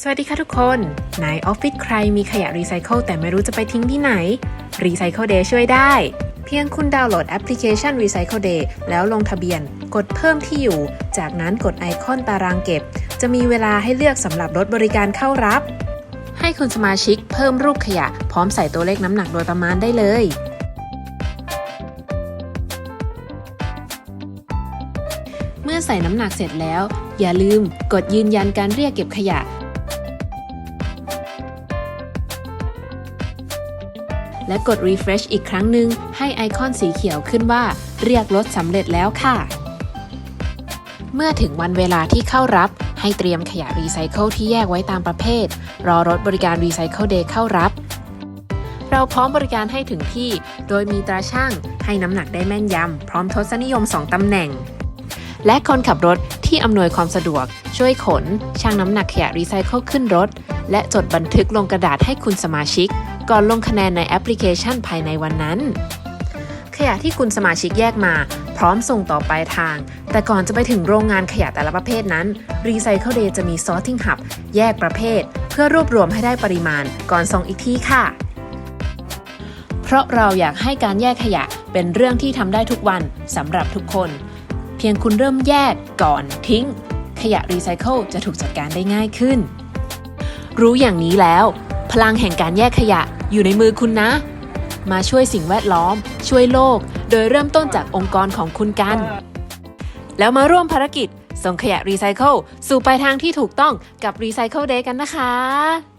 สวัสดีค่ะทุกคนในออฟฟิศใครมีขยะรีไซเคิลแต่ไม่รู้จะไปทิ้งที่ไหน Recycle Day ช่วยได้ เพียงคุณดาวน์โหลดแอปพลิเคชัน Recycle Day แล้วลงทะเบียน กดเพิ่มที่อยู่ จากนั้นกดไอคอนตารางเก็บ จะมีเวลาให้เลือกสำหรับรถบริการเข้ารับ ให้คุณสมาชิกเพิ่มรูปขยะ พร้อมใส่ตัวเลขน้ำหนักโดยประมาณได้เลยเมื่อใส่น้ำหนักเสร็จแล้ว อย่าลืมกดยืนยันการเรียกเก็บขยะ และกด refresh อีกครั้งหนึ่งให้ไอคอนสีเขียวขึ้นว่า เรียกรถสำเร็จแล้วค่ะ เมื่อถึงวันเวลาที่เข้ารับ ให้เตรียมขยะรีไซเคิลที่แยกไว้ตามประเภท รอรถบริการรีไซเคิลเดย์เข้ารับ เราพร้อมบริการให้ถึงที่ โดยมีตราช่างให้น้ำหนักได้แม่นยำพร้อมทศนิยม 2ตำแหน่ง และคนขับรถที่อำนวยความสะดวก ช่วยขน ชั่งน้ำหนักขยะรีไซเคิลขึ้นรถ และจดบันทึกลงกระดาษให้คุณสมาชิก ก่อนลงคะแนนในแอปพลิเคชันภายในวันนั้น ขยะที่คุณสมาชิกแยกมา พร้อมส่งต่อปลายทาง แต่ก่อนจะไปถึงโรงงานขยะแต่ละประเภทนั้น Recycle Day จะมี Sorting Hub แยกประเภท เพื่อรวบรวมให้ได้ปริมาณ ก่อนส่งอีกที่ค่ะเพราะเราอยากให้การแยกขยะเป็นเรื่องที่ทำได้ทุกวันสำหรับทุกคน พียงคุณเริ่มแยกก่อนทิ้ง ขยะรีไซเคิลจะถูกจัดการได้ง่ายขึ้น รู้อย่างนี้แล้ว พลังแห่งการแยกขยะอยู่ในมือคุณนะ มาช่วยสิ่งแวดล้อม ช่วยโลก โดยเริ่มต้นจากองค์กรของคุณกัน แล้วมาร่วมภารกิจส่งขยะรีไซเคิลสู่ปลายทางที่ถูกต้องกับ Recycle Day กันนะคะ